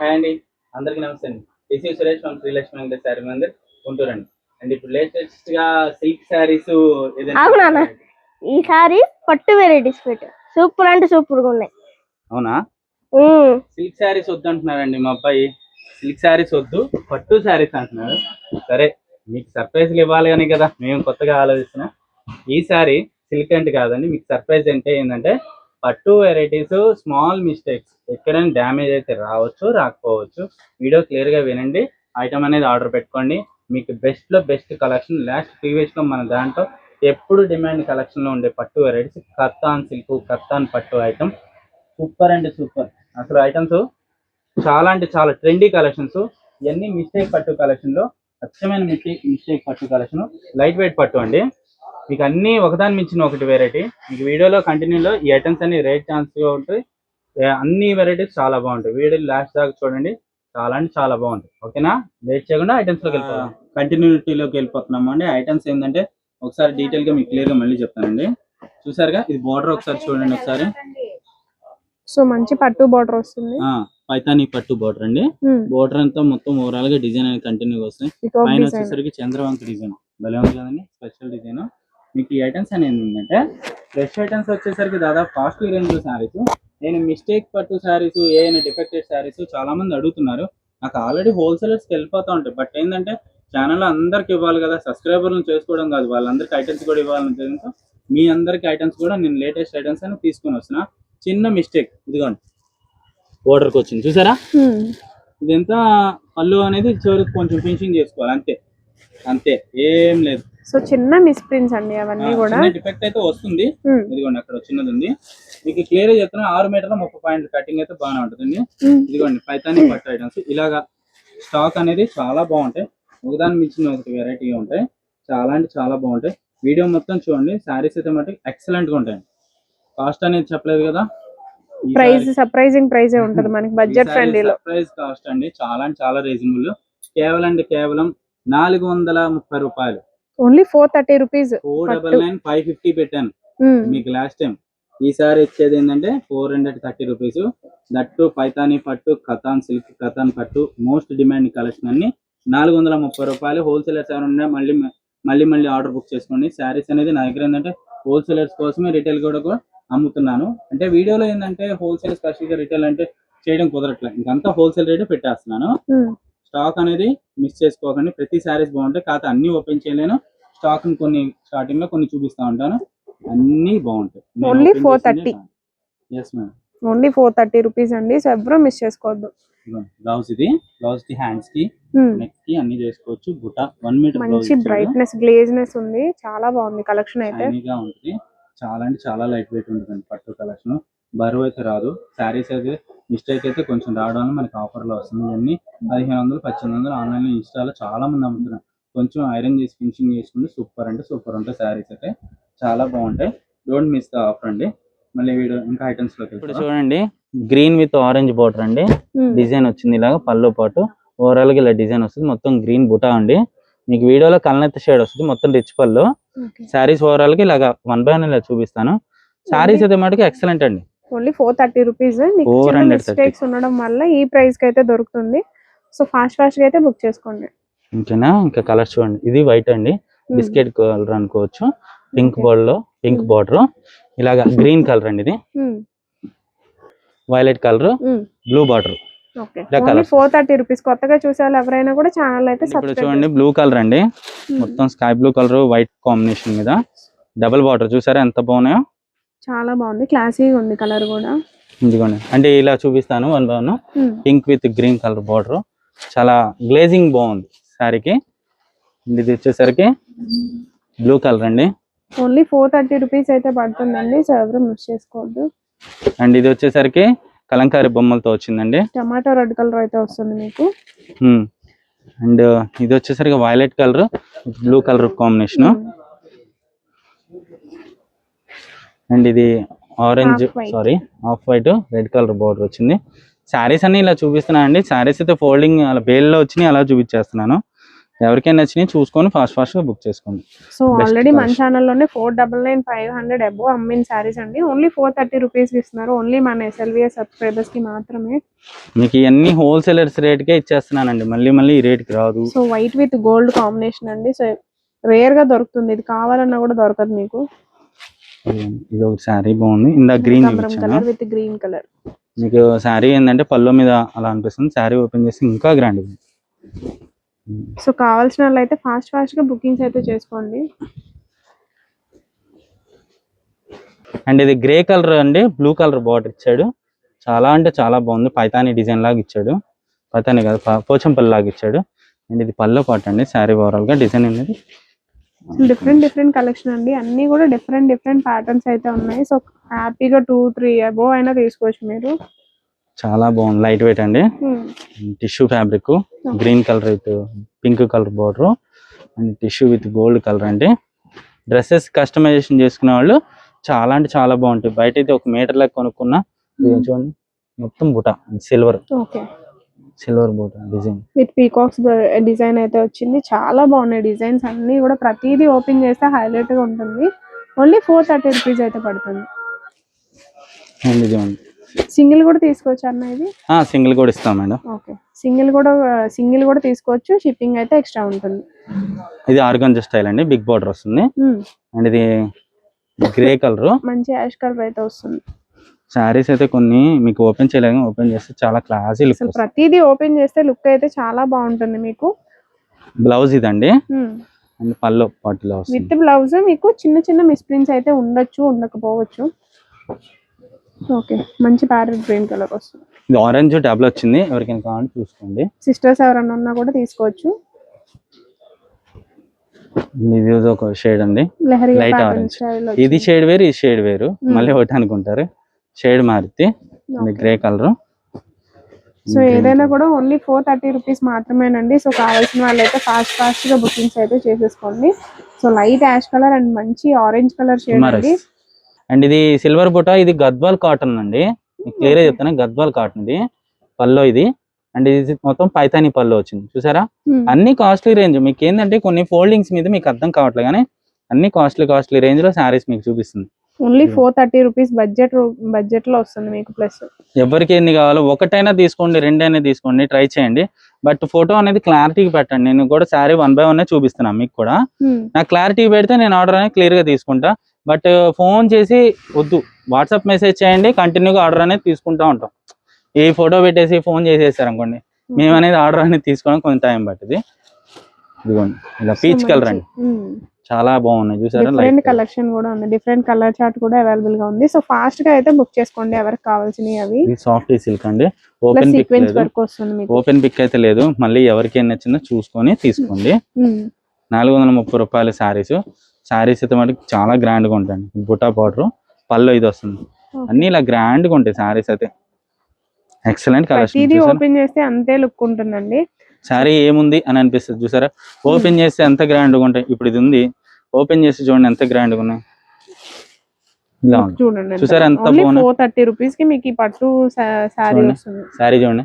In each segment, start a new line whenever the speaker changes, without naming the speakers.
Hi అండి. అందరికీ నమస్తే అండి. ఈ సురేష్ ఫ్రమ్ శ్రీలక్ష్మి వెంకటేష్ శారీ మందిర్ గుంటూరు అండి అండ్ ఇప్పుడు లేటెస్ట్గా సిల్క్ శారీస్
ఆగు నాన్న. ఈసారి పట్టు వెరైటీస్ పెట్టు. సూపర్ అంటే సూపర్గా ఉన్నాయి.
అవునా? సిల్క్ శారీస్ వద్దు అంటున్నారండి మా అబ్బాయి. సిల్క్ శారీస్ వద్దు పట్టు శారీస్ అంటున్నారు. సరే మీకు సర్ప్రైజ్లు ఇవ్వాలి అని కదా. మేము కొత్తగా ఆలోచిస్తున్నాం. ఈ సారీ సిల్క్ అంటే కాదండి మీకు సర్ప్రైజ్ అంటే ఏంటంటే పట్టు వెరైటీస్ స్మాల్ మిస్టేక్స్ ఎక్కడైనా డ్యామేజ్ అయితే రావచ్చు రాకపోవచ్చు. వీడియో క్లియర్గా వినండి. ఐటమ్ అనేది ఆర్డర్ పెట్టుకోండి. మీకు బెస్ట్లో బెస్ట్ కలెక్షన్ లాస్ట్ ప్రీవియస్లో మన దాంట్లో ఎప్పుడు డిమాండ్ కలెక్షన్లో ఉండే పట్టు వెరైటీస్ కత్తాన్ సిల్క్ కత్తాన్ పట్టు ఐటమ్ సూపర్ అండ్ సూపర్ అసలు ఐటమ్స్ చాలా అంటే చాలా ట్రెండీ కలెక్షన్స్ ఇవన్నీ మిస్టేక్ పట్టు కలెక్షన్లో అచ్చమైన మిస్టేక్ మిస్టేక్ పట్టు కలెక్షన్ లైట్ వెయిట్ పట్టు అండి. మీకు అన్ని ఒకదాని మించిన ఒకటి వెరైటీ మీకు వీడియోలో కంటిన్యూలో ఈ ఐటమ్స్ అన్ని రేట్ ఛాన్స్ ఉంటాయి. అన్ని వెరైటీస్ చాలా బాగుంటాయి. వీడియో లాస్ట్ దాకా చూడండి. చాలా అంటే చాలా బాగుంటాయి. ఓకేనా? లేట్ చేయకుండా ఐటమ్స్లోకి వెళ్ళిపోతాం కంటిన్యూటీలోకి వెళ్ళిపోతున్నాము అండి. ఐటమ్స్ ఏంటంటే ఒకసారి డీటెయిల్గా మీకు క్లియర్గా మళ్ళీ చెప్తానండి. చూసారుగా? ఇది బార్డర్ ఒకసారి చూడండి ఒకసారి.
సో మంచి పట్టు బార్డర్ వస్తుంది.
ఆ, పైతానీ పట్టు బార్డర్ అండి. బోర్డర్ అంతా మొత్తం ఓవరాల్గా డిజైన్ అనేది కంటిన్యూ వస్తాయి
పీకాక్
పైన
డిజైన్
వచ్చేసరికి చంద్రవంక డిజైన్ భలే ఉంది కదండి. స్పెషల్ డిజైన్ మీకు ఈ ఐటమ్స్ అనేది ఏంటంటే ఫ్రెష్ ఐటమ్స్ వచ్చేసరికి దాదాపు కాస్ట్లీ రేంజ్ శారీస్ నేను మిస్టేక్ పట్టు శారీస్ ఏమైనా డిఫెక్టెడ్ శారీస్ చాలా మంది అడుగుతున్నారు. నాకు ఆల్రెడీ హోల్సేలర్స్కి వెళ్ళిపోతా ఉంటాయి బట్ ఏంటంటే ఛానల్ అందరికి ఇవ్వాలి కదా సబ్స్క్రైబర్లను చేసుకోవడం కాదు. వాళ్ళందరికీ ఐటమ్స్ కూడా ఇవ్వాలని ఉద్దేశంతో మీ అందరికి ఐటమ్స్ కూడా నేను లేటెస్ట్ ఐటమ్స్ అని తీసుకొని వస్తున్నా. చిన్న మిస్టేక్ ఇదిగోండి. బోర్డర్కి వచ్చింది. చూసారా? ఇదంతా పళ్ళు అనేది చివరికి కొంచెం ఫినిషింగ్ చేసుకోవాలి. అంతే. అంతే. ఏం లేదు.
సో చిన్న మిస్ ప్రింట్స్ అండి అవన్నీ కూడా.
డిఫెక్ట్ అయితే వస్తుంది. ఇదిగోండి అక్కడ చిన్నది ఉంది మీకు క్లియర్ చెప్తున్నా ఆరు మీటర్ల ముప్పై పాయింట్ కటింగ్ అయితే బాగానే ఉంటుందండి.
ఉమ్,
ఇదిగోండి పైతాని పట్టు ఐటమ్స్ ఇలాగా స్టాక్ అనేది చాలా బాగుంటాయి. ఒకదాని మించిన ఒకటి వెరైటీగా ఉంటాయి. చాలా అంటే చాలా బాగుంటాయి. వీడియో మొత్తం చూడండి. శారీస్ అయితే మటుకు ఎక్సలెంట్గా ఉంటాయి కాస్ట్ అనేది చెప్పలేదు కదా?
ప్రైస్ సర్ప్రైజింగ్ ప్రైస్ ఉంటది మనకి బడ్జెట్ ఫ్రెండ్లీలో
ప్రైస్ కాస్ట్ అండి. చాలా అంటే చాలా రీజనబుల్ కేవలం అంటే కేవలం నాలుగు వందల ముప్పై రూపాయలు.
Only four thirty rupees
four. Double nine five fifty పెట్టాను. మీకు లాస్ట్ టైం ఈసారి ఇచ్చేది ఏంటంటే four hundred thirty rupees. That Paithani పట్టు కథాన్ సిల్క్ కథాన్ పట్టు మోస్ట్ డిమాండ్ కలెక్షన్ అన్ని. నాలుగు వందల ముప్పై రూపాయలు. హోల్సేలర్స్ ఎవరు ఉన్నా మళ్ళీ మళ్ళీ మళ్ళీ ఆర్డర్ బుక్ చేసుకోండి. శారీస్ అనేది నా దగ్గర ఏంటంటే హోల్సేలర్స్ కోసమే రిటైల్ కూడా కూడా అమ్ముతున్నాను. అంటే వీడియోలో ఏంటంటే హోల్సేల్ స్పెషల్గా రిటైల్ అంటే చేయడం కుదరట్లేదు ఇంకంతా హోల్సేల్ రేటే పెట్టేస్తున్నాను. స్టాక్ అనేది మిస్ చేసుకోకండి. ప్రతి శారీస్ బాగుంటాయి. కాకపోతే అన్ని ఓపెన్ చేయలేను. స్టాక్ కొన్ని స్టార్టింగ్లో కొన్ని చూపిస్తా ఉంటాను. అన్ని బాగుంటాయి.
Only 430.
Yes madam
only four thirty rupees అండి. సో ఎవరు మిస్ చేసుకోవద్దు.
బ్లౌజ్ ఇది.
బ్లౌజ్కి
హ్యాండ్స్కి నెక్కి అన్ని చేసుకోవచ్చు. బుట్ట వన్ మీటర్
మంచి బ్రైట్నెస్ గ్లేజ్నెస్ ఉంది. చాలా బాగుంది కలెక్షన్ అయితే.
ఉంటుంది చాలా అంటే చాలా లైట్ వెయిట్ ఉంటుంది పట్టు కలెక్షన్ బరువు అయితే రాదు. శారీస్ అయితే మిస్టేక్ అయితే కొంచెం రావడం వల్ల మనకి ఆఫర్లో వస్తుంది. ఇవన్నీ పదిహేను వందలు పద్దెనిమిది వందలు ఆన్లైన్లో ఇన్స్టాలో చాలా మంది అమ్ముతున్నారు. కొంచెం ఐరన్ చేసి ఫినిషింగ్ చేసుకుంటే సూపర్ అంటే సూపర్ ఉంటాయి శారీస్ అయితే. చాలా బాగుంటాయి. డోంట్ మిస్ ద ఆఫర్ అండి. మళ్ళీ వీడియో ఇంకా ఐటమ్స్లోకి ఇప్పుడు చూడండి. గ్రీన్ విత్ ఆరెంజ్ బార్డర్ అండి. డిజైన్ వచ్చింది ఇలాగ పళ్ళు పాటు. ఓవరాల్గా ఇలా డిజైన్ వస్తుంది. మొత్తం గ్రీన్ బుటా అండి. మీకు వీడియోలో కలనెత్త షేడ్ వస్తుంది. మొత్తం రిచ్ పళ్ళు. శారీస్ ఓవరాల్గా ఇలాగ వన్ బై వన్ ఇలా చూపిస్తాను. శారీస్ అయితే మటుకు ఎక్సలెంట్ అండి.
ఓన్లీ ఫోర్ థర్టీ రూపీస్ మీకు
430.
మిస్టేక్స్ ఉండడం వల్ల ఈ ప్రైస్కి అయితే దొరుకుతుంది. సో ఫాస్ట్ ఫాస్ట్గా అయితే బుక్ చేసుకోండి.
ఓకేనా ఇంకా కలర్ చూడండి. ఇది వైట్ అండి. బిస్కెట్ కలర్ అనుకోవచ్చు. పింక్. బోర్డ్లో పింక్. బార్డర్ ఇలాగా గ్రీన్ కలర్ అండి ఇది. Violet colour blue border.
Four thirty rupees. కొత్తగా చూసే ఎవరైనా కూడా ఛానల్ అయితే
చూడండి బ్లూ కలర్ అండి. మొత్తం sky blue colour white combination మీద. డబుల్ బార్డర్ చూసారా ఎంత బాగున్నాయో?
చాలా బాగుంది. క్లాసీగా ఉంది కలర్ కూడా.
ఇదిగోండి. అంటే ఇలా చూపిస్తాను one by one. Pink with green colour border చాలా గ్లేజింగ్ బాగుంది శారీకి ఇది వచ్చేసరికి బ్లూ కలర్ అండి.
ఓన్లీ ఫోర్ థర్టీ రూపీస్ అయితే పడుతుందండి. సో ఎవరు మిస్ చేసుకోవద్దు.
అండ్ ఇది వచ్చేసరికి కలంకారీ బొమ్మలతో వచ్చిందండి.
టమాటో రెడ్ కలర్ అయితే వస్తుంది మీకు.
అండ్ ఇది వచ్చేసరికి violet colour blue colour combination and ఇది orange. Sorry off white red colour border వచ్చింది. శారీస్ అన్ని ఇలా చూపిస్తున్నాను అండి. శారీస్ అయితే ఫోల్డింగ్ అలా బేల్లో వచ్చినాయి అలా చూపించేస్తున్నాను. ఎవరికైనా నచ్చినాయి చూసుకొని ఫాస్ట్ ఫాస్ట్గా బుక్ చేసుకోండి.
సో ఆల్రెడీ మన. ఛానల్లోనే four double nine five hundred అబో అమ్మిన శారీస్ అండి. ఓన్లీ ఫోర్ థర్టీ రూపీస్ ఇస్తున్నారు. ఓన్లీ మన ఎస్ఎల్విఎస్ సబ్స్క్రైబర్స్కి మాత్రమే.
మీకు ఇవన్నీ హోల్సేలర్స్ రేట్కే ఇచ్చేస్తున్నానండి. మళ్ళీ మళ్ళీ ఈ రేట్కి రాదు.
So white with gold combination అండి. సో రేర్గా దొరుకుతుంది. ఇది కావాలన్నా కూడా దొరకదు మీకు.
ఇది ఒక శారీ బాగుంది. ఇందా green
colour with green colour.
మీకు శారీ ఏంటంటే పళ్ళు మీద అలా అనిపిస్తుంది. శారీ ఓపెన్ చేసి ఇంకా గ్రాండ్ ఉంది.
సో కావాల్సిన వాళ్ళు అయితే ఫాస్ట్ ఫాస్ట్గా బుకింగ్స్ అయితే చేసుకోండి.
అండ్ ఇది గ్రే కలర్ అండి. బ్లూ కలర్ బార్డర్ ఇచ్చాడు. చాలా అంటే చాలా బాగుంది. పైతాని డిజైన్ లాగా ఇచ్చాడు. పైతాని కాదు పోచంపల్లి లాగా ఇచ్చాడు. అండ్ ఇది పళ్ళు పాట అండి. శారీ ఓవరాల్గా డిజైన్ అనేది
డిఫరెంట్ డిఫరెంట్ కలెక్షన్ అండి. అన్ని కూడా డిఫరెంట్ డిఫరెంట్ ప్యాటర్న్స్ అయితే ఉన్నాయి. సో హ్యాపీగా టూ త్రీ అబోవ్ అయినా తీసుకోవచ్చు మీరు.
చాలా బాగుంది. లైట్ వెయిట్ అండి.
Hmm.
Tissue fabric green colour with pink colour border and tissue with gold colour అండి. డ్రెస్సెస్ కస్టమైజేషన్ చేసుకునే వాళ్ళు చాలా అంటే చాలా బాగుంటాయి. బయట అయితే ఒక మీటర్ లెక్క కొనుక్కున్నా ఇది చూడండి. మొత్తం బుట సిల్వర్ సిల్వర్ బుట డిజైన్
విత్ పీకాక్స్ డిజైన్ అయితే వచ్చింది చాలా బాగున్నాయి డిజైన్స్ అన్ని కూడా ప్రతిదీ ఓపెన్ చేస్తే హైలైట్గా ఉంటుంది. ఓన్లీ ఫోర్ థర్టీ రూపీస్ అయితే పడుతుంది. సింగిల్ కూడా తీసుకోవచ్చు అన్న ఇది?
సింగిల్ కూడా ఇస్తాం మేడం.
ఓకే సింగిల్ కూడా సింగిల్ కూడా తీసుకోవచ్చు. షిప్పింగ్ అయితే ఎక్స్ట్రా ఉంటుంది.
ఇది ఆర్గంజా స్టైల్ అండి. బిగ్ బార్డర్ వస్తుంది.
Hmm.
అండ్ ఇది గ్రే కలర్
మంచి యాష్ కలర్ అయితే వస్తుంది.
శారీస్ అయితే కొన్ని మీకు ఓపెన్ చేయలేము ఓపెన్ చేస్తే చాలా క్లాసీ లుక్
ప్రతిదీ ఓపెన్ చేస్తే లుక్ అయితే చాలా బాగుంటుంది మీకు?
బ్లౌజ్ ఇదండి. అండ్ పళ్ళు పట్టులో వస్తుంది
విత్ బ్లౌజ్ మీకు చిన్న చిన్న మిస్ప్రింట్స్ అయితే ఉండొచ్చు ఉండకపోవచ్చు. ఓకే మంచి ప్యారెట్ గ్రీన్ కలర్ వస్తుంది.
ఇది ఆరెంజ్ డబుల్ వచ్చింది ఎవరికైనా కావాలంటే చూసుకోండి.
సిస్టర్స్ ఎవరైనా ఉన్నా కూడా తీసుకోవచ్చు.
ఇది ఒక షేడ్ అండి. orange.
స్టైల్
ఇది షేడ్ వేరు ఈ షేడ్ వేరు. మళ్ళీ ఒకటి అనుకుంటారు. షేడ్ మారితే. Grey colour.
సో ఏదైనా కూడా ఓన్లీ ఫోర్ థర్టీ రూపీస్ మాత్రమేనండి. సో కావాల్సిన వాళ్ళైతే ఫాస్ట్ ఫాస్ట్గా బుకింగ్స్ అయితే చేసేసుకోండి. So light ash colour and మంచి ఆరెంజ్ కలర్ షేడ్ అండి.
అండ్ ఇది సిల్వర్ బుట్ట ఇది గద్వాల్ కాటన్ అండి. క్లియర్గా చెప్తాను గద్వాల్ కాటన్ ఇది పల్లో ఇది. అండ్ ఇది మొత్తం పైతాని పల్లో వచ్చింది. చూసారా?
Hmm.
అన్ని కాస్ట్లీ రేంజ్ మీకు ఏంటంటే కొన్ని ఫోల్డింగ్స్ మీద మీకు అర్థం కావట్లేదు కానీ అన్ని కాస్ట్లీ కాస్ట్లీ రేంజ్లో శారీస్ మీకు చూపిస్తుంది.
Only four thirty rupees budget బడ్జెట్లో వస్తుంది మీకు ప్లస్.
ఎవరికి ఎన్ని కావాలో ఒకటైనా తీసుకోండి రెండైనా తీసుకోండి ట్రై చేయండి. బట్ ఫోటో అనేది క్లారిటీకి పెట్టండి. నేను కూడా శారీ వన్ బై వన్ చూపిస్తున్నాను మీకు కూడా. నాకు క్లారిటీ పెడితే నేను ఆర్డర్ అనేది క్లియర్గా తీసుకుంటా. బట్ ఫోన్ చేసి వద్దు. వాట్సాప్ మెసేజ్ చేయండి కంటిన్యూగా ఆర్డర్ అనేది తీసుకుంటా ఉంటాం. ఈ ఫోటో పెట్టేసి ఫోన్ చేసేసారు అనుకోండి మేము అనేది ఆర్డర్ అనేది తీసుకోవడం కొంచెం టైం పట్టింది. ఇదిగోండి ఇలా పీచ్ కలర్ అండి. చాలా బాగున్నాయి. చూసారా?
డిఫరెంట్ కలెక్షన్ కూడా ఉంది. డిఫరెంట్ కలర్ చార్ట్ కూడా అవైలబుల్గా ఉంది. సో ఫాస్ట్గా అయితే బుక్ చేసుకోండి. ఎవరికి కావాల్సినవి అవి.
ఇది సాఫ్ట్ సిల్క్ అండి. ఓపెన్ పిక్
వర్క్ వస్తుంది మీకు.
ఓపెన్ పిక్ అయితే లేదు. మళ్ళీ ఎవరికి ఏం నచ్చిందో చూసుకొని తీసుకోండి.
ఉమ్.
నాలుగు వందల ముప్పై రూపాయల శారీస్ శారీస్ అయితే మనకి చాలా గ్రాండ్గా ఉంటాయి బుటా పౌడర్ పళ్ళు ఇది వస్తుంది. అన్ని ఇలా గ్రాండ్గా ఉంటాయి శారీస్ అయితే. ఎక్సలెంట్
ప్రతిదీ
కలెక్షన్
ఓపెన్ చేస్తే అంతే లుక్ ఉంటుందండి.
శారీ ఏముంది అని అనిపిస్తుంది చూసారా? ఓపెన్ చేస్తే ఎంత గ్రాండ్గా ఉంటాయి? ఇప్పుడు ఇది ఉంది. ఓపెన్ చేసి చూడండి ఎంత గ్రాండ్గా ఉన్నాయి. ఇలా
చూడండి
చూసారా ఎంత బాగున్నాయి?
ఫోర్ థర్టీ రూపీస్కి మీకు పట్టు శారీ. వస్తుంది.
శారీ చూడండి.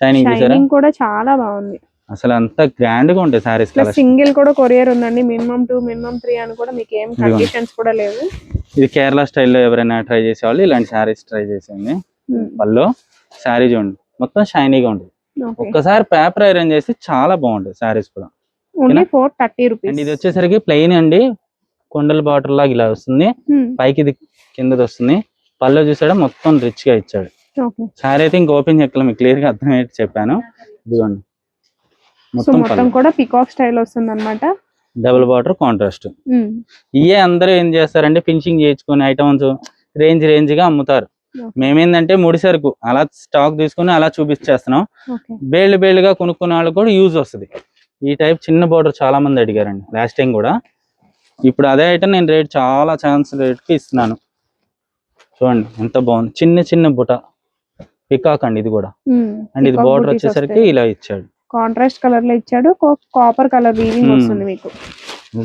షైనింగ్
షైనింగ్ కూడా చాలా బాగుంది.
అసలు అంత గ్రాండ్గా ఉంటాయి కలెక్షన్
సింగిల్ కూడా కొరియర్ ఉందండి. మినిమం టూ మినిమం త్రీ అని కూడా మీకు ఏం. కండిషన్స్ కూడా లేవు.
ఇది కేరళ స్టైల్లో ఎవరైనా ట్రై చేసేవాళ్ళు ఇలాంటి శారీస్ ట్రై చేసేయండి. పళ్ళు శారీ చూడండి. మొత్తం షైనీగా ఉంటుంది ఒక్కసారి పేపర్ ఐరన్ చేస్తే చాలా బాగుంటుంది శారీస్ కూడా.
Only four thirty
and
rupees
ఇది వచ్చేసరికి ప్లెయిన్ అండి. కొండల బాటర్ లాగా ఇలా వస్తుంది. పైకి ఇది కిందది వస్తుంది. పళ్ళు చూసాడు మొత్తం రిచ్గా ఇచ్చాడు శారీ అయితే ఇంకా ఓపెన్ చేయగలం మీకు క్లియర్గా అర్థమయ్యేట్టు చెప్పాను. ఇదిగోండి. మొత్తం
కూడా పికాక్ స్టైల్ వస్తుంది అనమాట
డబుల్ బాటర్ కాంట్రాస్ట్. ఇయే అందరూ ఏం చేస్తారంటే ఫినిషింగ్ చేయించుకొని ఐటమ్స్ రేంజ్ రేంజ్గా అమ్ముతారు. మేమేందంటే ముడి సరుకు అలా స్టాక్ తీసుకుని అలా చూపించేస్తున్నాం. బేళ్ళు బేళ్ళుగా కొనుక్కునే వాళ్ళకి కూడా యూజ్ వస్తుంది. ఈ టైప్ చిన్న బార్డర్ చాలా మంది అడిగారండి లాస్ట్ టైం కూడా. ఇప్పుడు అదే ఐటమ్ నేను రేట్ చాలా ఛాన్స్ రేట్కి ఇస్తున్నాను. చూడండి ఎంత బాగుంది. చిన్న చిన్న బుట పికాక్ అండి ఇది కూడా. అండ్ ఇది బార్డర్ వచ్చేసరికి ఇలా ఇచ్చాడు.
కాంట్రాస్ట్ కలర్లో ఇచ్చాడు కాపర్ కలర్ వీవింగ్. వస్తుంది మీకు.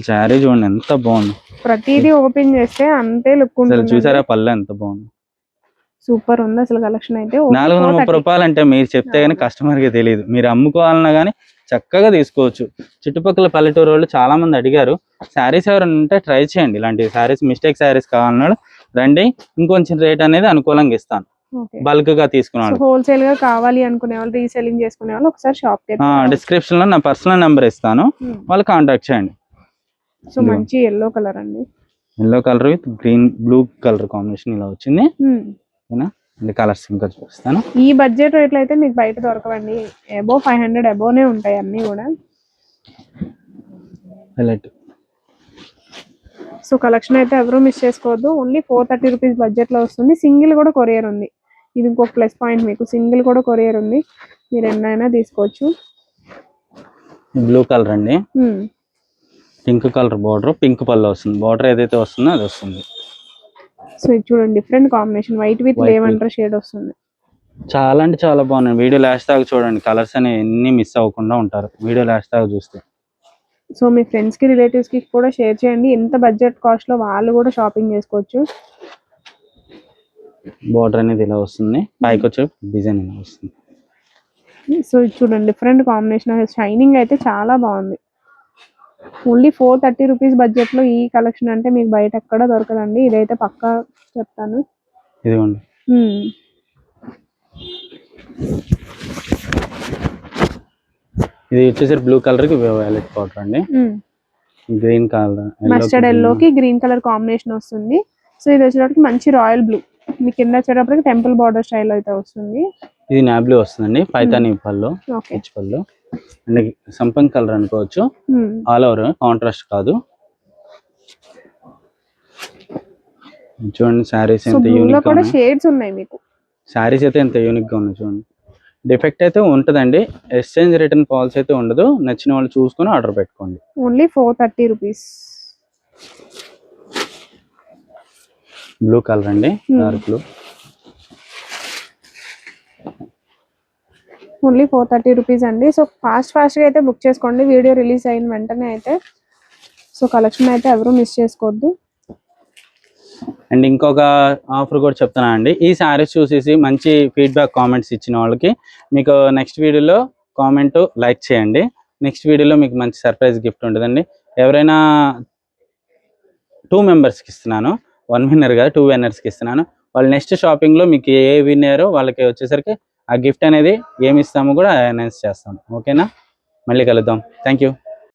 శారీ చూడండి ఎంత బాగుంది.
ప్రతిదీ ఓపెన్ చేస్తే అంతే లుక్ ఉంటుంది
చూసారా పల్లె ఎంత బాగుంది.
సూపర్ ఉంది అసలు కలెక్షన్ అయితే.
నాలుగు వందల ముప్పై రూపాయలు అంటే మీరు చెప్తే గానీ కస్టమర్కి తెలియదు మీరు అమ్ముకోవాలన్నా గానీ చక్కగా తీసుకోవచ్చు. చుట్టుపక్కల పల్లెటూరు వాళ్ళు చాలా మంది అడిగారు శారీస్ ఎవరైనా ఉంటే ట్రై చేయండి. ఇలాంటి శారీస్ మిస్టేక్ శారీస్ కావాలన్నాడు రండి. ఇంకొంచెం రేట్ అనేది అనుకూలంగా ఇస్తాను. బల్క్గా తీసుకున్నాను
హోల్సేల్గా కావాలి అనుకునే వాళ్ళు రీసెల్లింగ్ చేసుకునే వాళ్ళు ఒకసారి షాప్
డిస్క్రిప్షన్లో నా పర్సనల్ నెంబర్ ఇస్తాను. వాళ్ళు కాంటాక్ట్ చేయండి.
సో మంచి ఎల్లో కలర్ అండి.
Yellow colour with green blue colour combination ఇలా వచ్చింది.
Hmm.
ఓకేనా? అండ్ కలర్స్ ఇంకా చూపిస్తాను.
ఈ బడ్జెట్ రేట్లు అయితే మీకు బయట దొరకవండి. అబో ఫైవ్ హండ్రెడ్ అబోనే ఉంటాయి అన్ని కూడా.
హైలైట్
సో కలెక్షన్ అయితే ఎవరు మిస్ చేసుకోవద్దు. ఓన్లీ ఫోర్ థర్టీ రూపీస్ బడ్జెట్లో వస్తుంది. సింగిల్ కూడా కొరియర్ ఉంది. ఇది ఇంకొక ప్లస్ పాయింట్ మీకు. సింగిల్ కూడా కొరియర్ ఉంది. మీరు ఎన్నైనా తీసుకోవచ్చు.
బ్లూ కలర్ అండి. పింక్ కలర్ బార్డర్ పింక్ పళ్ళు వస్తుంది. బార్డర్ ఏదైతే వస్తుందో అది వస్తుంది.
సో ఇది చూడండి different combination white with lavender shade వస్తుంది.
చాలా అంటే చాలా బాగున్నాయి. వీడియో లాస్ట్ దాకా చూడండి కలర్స్ అనేవి ఎన్ని మిస్ అవ్వకుండా ఉంటారు. వీడియో లాస్ట్ దాకా చూస్తే.
సో మీ ఫ్రెండ్స్కి రిలేటివ్స్కి కూడా షేర్ చేయండి. ఎంత బడ్జెట్ కాస్ట్లో వాళ్ళు కూడా షాపింగ్ చేసుకోవచ్చు.
బార్డర్ అనేది ఇలా వస్తుంది. పైకి వచ్చే డిజైన్ ఇలా వస్తుంది.
సో చూడండి డిఫరెంట్ కాంబినేషన్ షైనింగ్ అయితే చాలా బాగుంది. ఓన్లీ ఫోర్ థర్టీ రూపీస్ బడ్జెట్లో ఈ కలెక్షన్ అంటే మీకు బయట ఎక్కడ దొరకదండి. ఇదైతే పక్కా చెప్తాను.
ఇదిగోండి. ఇది వచ్చేసరికి బ్లూ కలర్కి వైలెట్ బార్డర్ అండి. గ్రీన్ కలర్
మస్టర్డ్ ఎల్లోకి గ్రీన్ కలర్ కాంబినేషన్ వస్తుంది. సో ఇది వచ్చేటప్పటికి మంచి రాయల్ బ్లూ. మీ కింద వచ్చేటప్పటికి టెంపుల్ బార్డర్ స్టైల్ అయితే వస్తుంది.
ఇది నాబ్లూ వస్తుందండి పైతాని పళ్ళు
ఓకే
పిచ్ పళ్ళు. అండ్ సంపంగ్ కలర్ అనుకోవచ్చు.
Hmm.
ఆల్ ఓవర్ కాంట్రాస్ట్ కాదు. చూడండి శారీస్ ఎంత యూనిక్
కూడా షేడ్స్ ఉన్నాయి మీకు.
శారీస్ అయితే ఎంత యూనిక్గా ఉన్నాయి చూడండి. డిఫెక్ట్ అయితే ఉంటుందండి. ఎక్స్చేంజ్ రిటర్న్ పాలసీ అయితే ఉండదు. నచ్చిన వాళ్ళు చూసుకొని ఆర్డర్ పెట్టుకోండి.
Only four thirty rupees
blue colour అండి
Hmm.
Dark blue
only four thirty rupees అండి. సో ఫాస్ట్ ఫాస్ట్గా అయితే బుక్ చేసుకోండి. వీడియో రిలీజ్ అయిన వెంటనే అయితే. సో కలెక్షన్ అయితే ఎవరు మిస్ చేసుకోవద్దు.
అండ్ ఇంకొక ఆఫర్ కూడా చెప్తున్నా అండి. ఈ శారీస్ చూసేసి మంచి ఫీడ్బ్యాక్ కామెంట్స్ ఇచ్చిన వాళ్ళకి మీకు నెక్స్ట్ వీడియోలో కామెంట్ లైక్ చేయండి. నెక్స్ట్ వీడియోలో మీకు మంచి సర్ప్రైజ్ గిఫ్ట్ ఉంటుందండి. ఎవరైనా టూ మెంబర్స్కి ఇస్తున్నాను. వన్ విన్నర్ కాదు టూ విన్నర్స్కి ఇస్తున్నాను. వాళ్ళు నెక్స్ట్ షాపింగ్లో మీకు ఏ విన్నారో వాళ్ళకి వచ్చేసరికి ఆ గిఫ్ట్ అనేది ఏమి ఇస్తామో కూడా అనౌన్స్ చేస్తాం. ఓకేనా? మళ్ళీ కలుద్దాం. Thank you